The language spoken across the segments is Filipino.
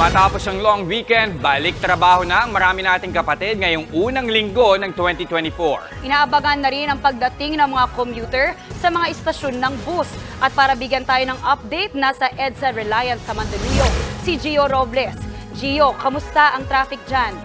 Matapos ang long weekend, balik trabaho na ang marami nating kapatid ngayong unang linggo ng 2024. Inaabangan na rin ang pagdating ng mga commuter sa mga istasyon ng bus. At para bigyan tayo ng update, nasa EDSA Reliance sa Mandaluyong, si Gio Robles. Gio, kamusta ang traffic dyan?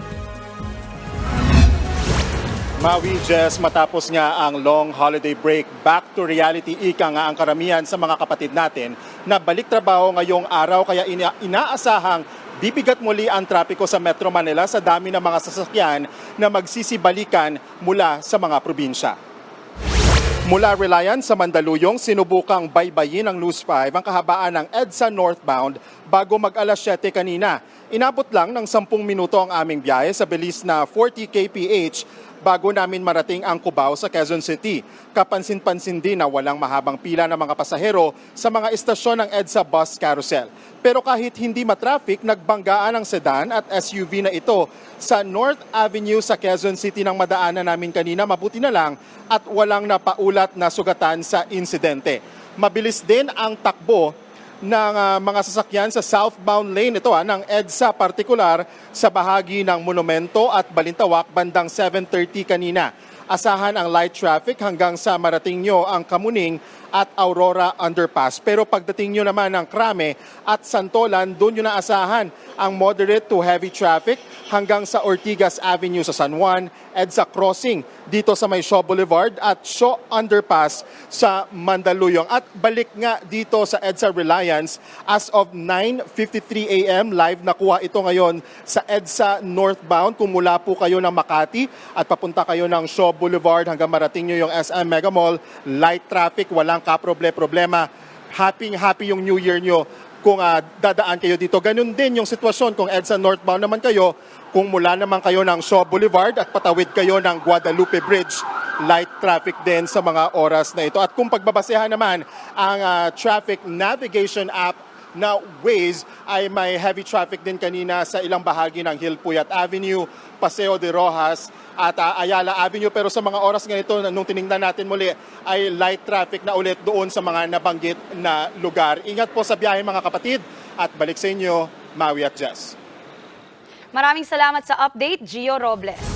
Maui Jess, matapos nga ang long holiday break, back to reality ika nga ang karamihan sa mga kapatid natin na balik trabaho ngayong araw kaya ina- inaasahang bibigat muli ang trapiko sa Metro Manila sa dami ng mga sasakyan na magsisibalikan mula sa mga probinsya. Mula Reliance sa Mandaluyong, sinubukang baybayin ng Loose 5 ang kahabaan ng EDSA northbound bago mag alas 7 kanina. Inabot lang ng 10 minuto ang aming biyahe sa bilis na 40 kph bago namin marating ang Cubao sa Quezon City. Kapansin-pansin din na walang mahabang pila ng mga pasahero sa mga istasyon ng EDSA bus carousel. Pero kahit hindi matraffic, nagbanggaan ang sedan at SUV na ito sa North Avenue sa Quezon City ng madaanan namin kanina. Mabuti na lang at walang napaulat na sugatan sa insidente. Mabilis din ang takbo ng ah, mga sasakyan sa southbound lane ito ah, ng EDSA partikular sa bahagi ng Monumento at Balintawak bandang 7.30 kanina. Asahan ang light traffic hanggang sa marating nyo ang Kamuning at Aurora Underpass. Pero pagdating nyo naman ng Krame at Santolan, doon nyo na asahan ang moderate to heavy traffic hanggang sa Ortigas Avenue sa San Juan, EDSA Crossing dito sa may Shaw Boulevard at Shaw Underpass sa Mandaluyong. At balik nga dito sa EDSA Reliance as of 9.53 a.m. Live nakuha ito ngayon sa EDSA northbound. Kung mula po kayo ng Makati at papunta kayo ng Shaw Boulevard hanggang marating nyo yung SM Mega Mall, light traffic, walang kaproble-problema. Happy happy yung New Year nyo kung ah, dadaan kayo dito. Ganun din yung sitwasyon kung EDSA northbound naman kayo, kung mula naman kayo ng Shaw Boulevard at patawid kayo ng Guadalupe Bridge, light traffic din sa mga oras na ito. At kung pagbabasehan naman ang ah, traffic navigation app na Waze ay may heavy traffic din kanina sa ilang bahagi ng Hilpuyat Avenue, Paseo de Rojas at ah, Ayala Avenue. Pero sa mga oras ganito, nung tiningnan natin muli, ay light traffic na ulit doon sa mga nabanggit na lugar. Ingat po sa biyahe mga kapatid at balik sa inyo, Maui at Jess. Maraming salamat sa update, Gio Robles.